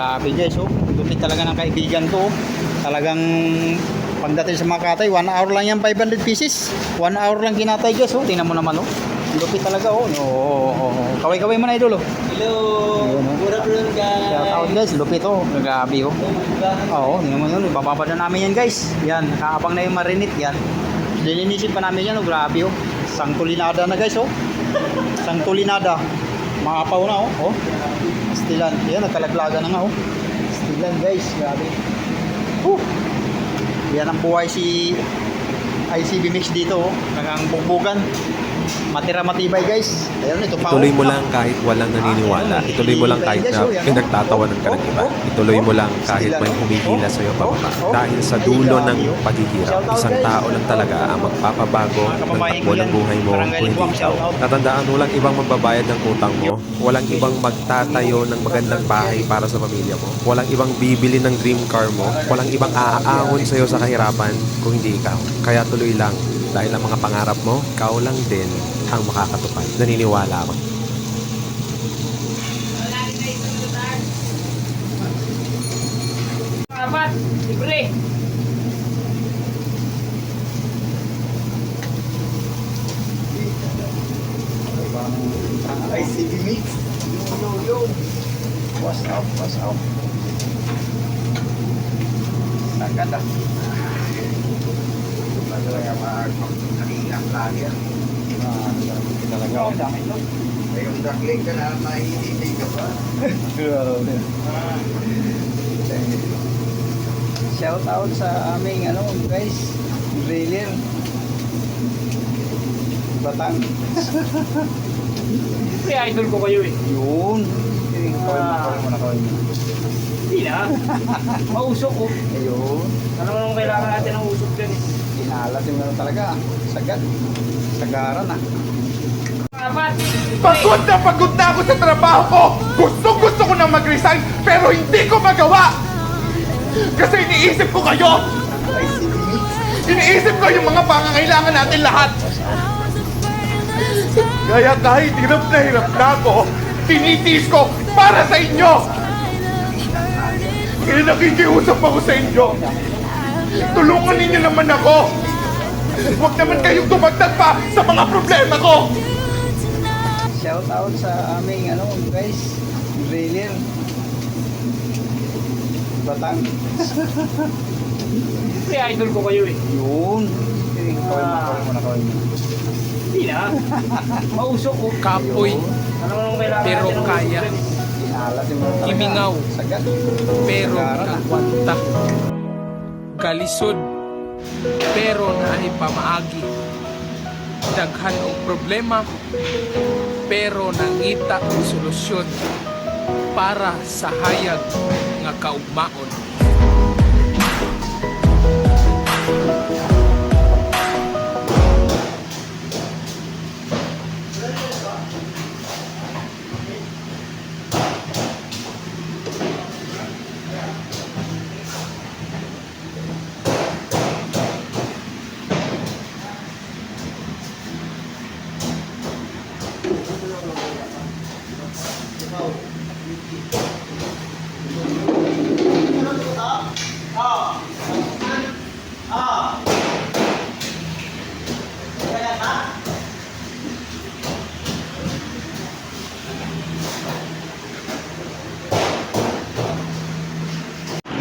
Grabe guys, oh. Lupit talaga ng kaibigan ko. oh. Talagang pagdating sa Makatay, 1 hour lang yan, 500 pieces. 1 hour lang kinatay guys, oh. Tingnan mo naman, oh. Lupit talaga, oh. Oo, oh, oh. Kaway-kaway mo na, idol, oh. Hello. Ayun, oh. Good afternoon, guys. Shout out guys, lupit, oh. Grabe, oh. Oo, tingnan mo yun. Ibababa na namin yan guys. Yan, nakaabang na yung marinit yan. Lininisip pa namin yan, oh. Grabe, oh. Sangtulinada na guys, oh. Sangtulinada. Maapaw na, oh. oh. Stilan. Yan, nagkalaglaga na nga, oh. Stilan guys, grabe. Whew. Yan ang buhay si ICB Mix dito, oh. Nagang bugbugan. Matira matibay guys. Ayun, ito pa. oh. Ituloy mo lang kahit walang naniniwala. Ituloy mo lang kahit na pinagtatawanan ka ng iba. Ituloy mo lang kahit may humihila sa iyo pababa. Dahil sa dulo ng paghihirap, isang tao lang talaga ang magpapabago ng takbo ng buhay mo kung hindi ikaw. Tatandaan walang ibang magbabayad ng utang mo. Walang ibang magtatayo ng magandang bahay para sa pamilya mo. Walang ibang bibili ng dream car mo. Walang ibang aaahon sa iyo sa kahirapan kung hindi ikaw. Kaya tuloy lang dahil ang mga pangarap mo, ikaw lang din ang makakatupad. Naniniwala ako. Apat. Libre. ICB Mix. Yo, yo, yo. What's up, what's up? Sagad ah. Lagi ah. Talaga ako. Ngayong dakling ka na, mahihilig ka pa. Grabe. Shout out sa aming ano guys, trailer. Batang. Siyempre, idol ko kayo eh. Yun. Mo. Hindi na. Mausok ko. Ayun. Ano naman kailangan natin ng usok dyan eh. Inalat yung ano talaga. Sagad. Sagaran ah. Apat. Pagod na pagod na ako sa trabaho ko! Gusto gusto ko na mag-resign pero hindi ko magawa! Kasi iniisip ko kayo! Iniisip ko yung mga pangangailangan natin lahat! Kaya kahit hirap na hirap na ako, tinitiis ko para sa inyo! Kaya nakikiusap ako sa inyo! Tulungan ninyo naman ako! Huwag naman kayong tumagdag pa sa mga problema ko! Shout out sa aming ano guys, trailer. Batang. Siyempre, idol ko kayo eh. Yun. Kawin mo, kawin mo na, kawin mo. Hindi na. Mausok ko. Kapoy, Ano naman kailangan Pero kaya. Kimingaw. Sagad. pero ah. nagwanta. Kalisod, pero naay pamaagi. Daghan og problema, pero nangita og solusyon para sa hayag nga kaugmaon.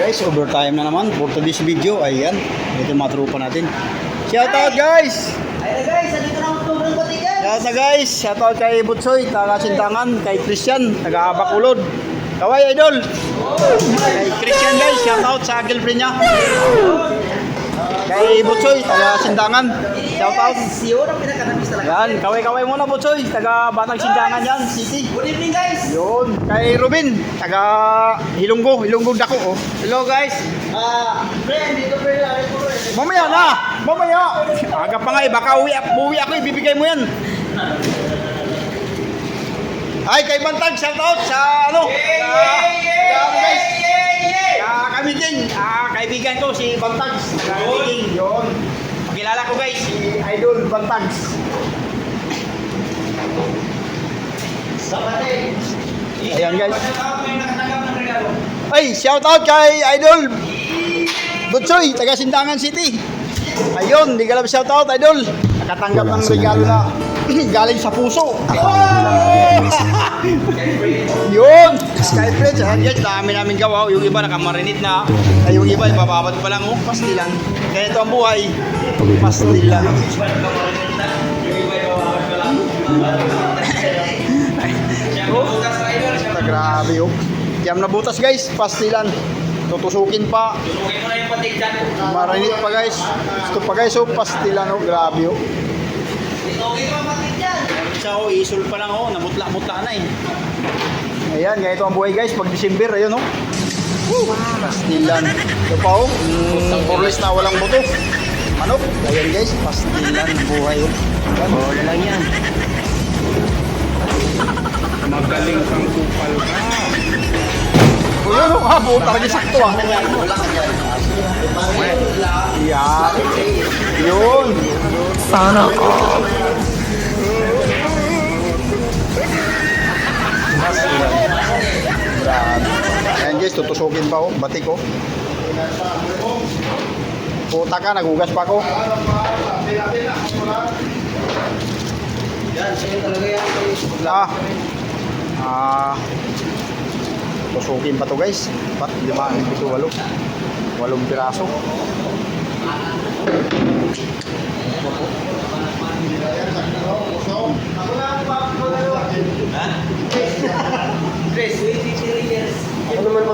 Guys, overtime na naman for today's video. Ayan, ito mga tropa natin. Shout out guys! Ayun guys, andito na ang sobrang patigan. Shout out guys! Shout out kay Butsoy, taga Sintangan, kay Christian, taga Bakulod. Kaway idol! Kay Christian guys, shout out sa girlfriend niya. Kay Butsoy, taga Sintangan. Shout out. Yes, yun ang pinaka-nabis talaga. Yan, kaway-kaway muna Butsoy, taga Batang Sintangan yan, City. Good evening guys. Yun, kay Ruben, taga Hilonggo, Hilonggo Dako. Oh. Hello guys. Ah, friend, dito friend. Mamaya na! Mamaya! Aga pa nga eh, baka uwi, uwi ako, ibibigay mo yan. Ay, kay Bantag, shout out sa ano? sa, sa ano guys? Sa Kamiting. Ah, kaibigan ko si Bantag. Sa Kamiting. Yun. Pakilala ko guys, si Idol Bantag. Sa pati. Ayan guys. Pagkatapos may nakatanggap ng regalo. Ay, shout out kay Idol Butsoy, taga Sindangan City. Ayun, hindi ka lang shout out, Idol. Nakatanggap ng regalo na galing sa puso. Yun! Kay Fred, sa guys, dami namin gawa. Yung iba nakamarinit na. Ay, yung iba, ipapabad pa lang. Oh, pastilan. Kaya ito ang buhay. Pastilan. Oh, grabe oh. Kiyam na butas guys, pastilan. Tutusukin pa. Tutukin mo na yung patik dyan. Marinit pa guys. Gusto pa guys, oh, pastilan oh, grabe oh. Siya oh, isul pa lang oh, namutla-mutla na eh. Ayan, ganito ang buhay guys, pag December, ayun oh. Woo! Pastilan. Ito pa oh, mm, porles na walang buto. Manok, ayan guys, pastilan ang buhay oh. Ayan, oh, lang yan. Magaling kang kupal ka. Oh, yun oh, ah, buo talaga sakto ah. Yan. Yun. Grabe. Guys, tutusukin pa oh, batik oh. Puta ka, nagugas pa ko. Ah. Ah. Tusukin pa to guys. Pat, lima, ito, walo. Walong piraso.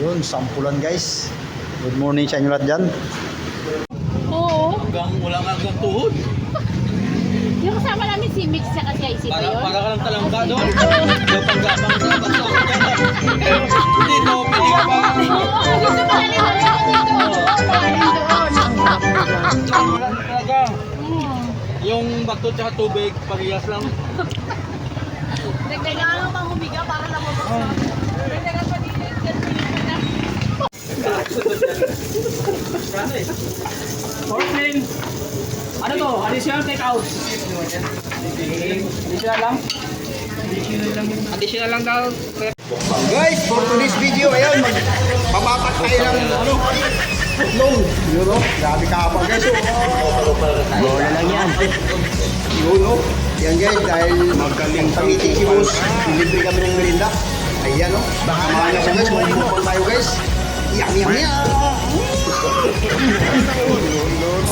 Yun, sampulan guys. Good morning sa inyo lahat dyan. Oo. Hanggang wala nga hanggang tuhod. Yung kasama namin si Mix sa kasi ICT Para, yun. para ka lang talangka doon. Yung panggapang sa bansa. Dito, pwede ka pa. Oo, dito dito. Wala talaga. Yung bato tsaka tubig, parehas lang. Nagkailangan pang humiga para lumabas. Nagdagan pa din yung na. Morning! Ano to? Additional take out. Additional lang? Additional lang daw. Guys, for today's video, ayun, magbabatak tayo ng ano, long. Yun o, grabe kahapon guys. Oh. Bola lang yan. Yun o. Yan guys, dahil magaling pangitik si boss, libre kami ng merinda. Ayan o, baka mga sa guys, magbubukan tayo guys. Yum, yum, yum.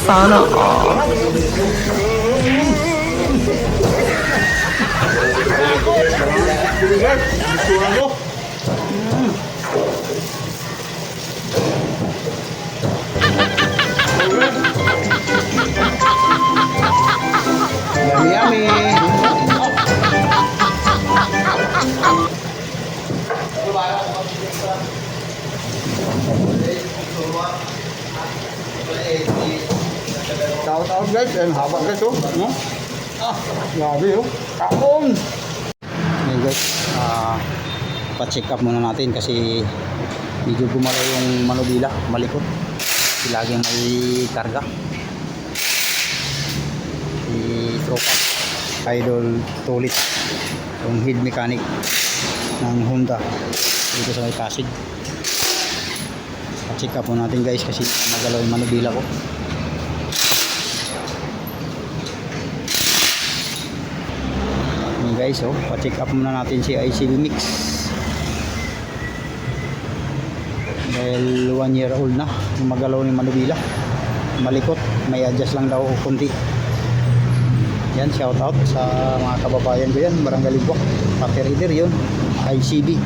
Sana all. Gusto mo? Shout out guys, and haba guys oh. No? Ah, grabe oh. Kaon. Hey guys, ah pa-check up muna natin kasi medyo gumalaw yung manubila, malikot. Laging may karga. Si Tropa, Idol Tulit, yung head mechanic ng Honda dito sa may Pasig. Pa-check up muna natin guys kasi magalaw yung manubila ko. Yan guys, oh, pa-check up muna natin si ICB Mix. Dahil one year old na, magalaw ni Manubila. Malikot, may adjust lang daw kunti. Yan, shout out sa mga kababayan ko yan, Barangay Libok, Pati Reader yun, ICB.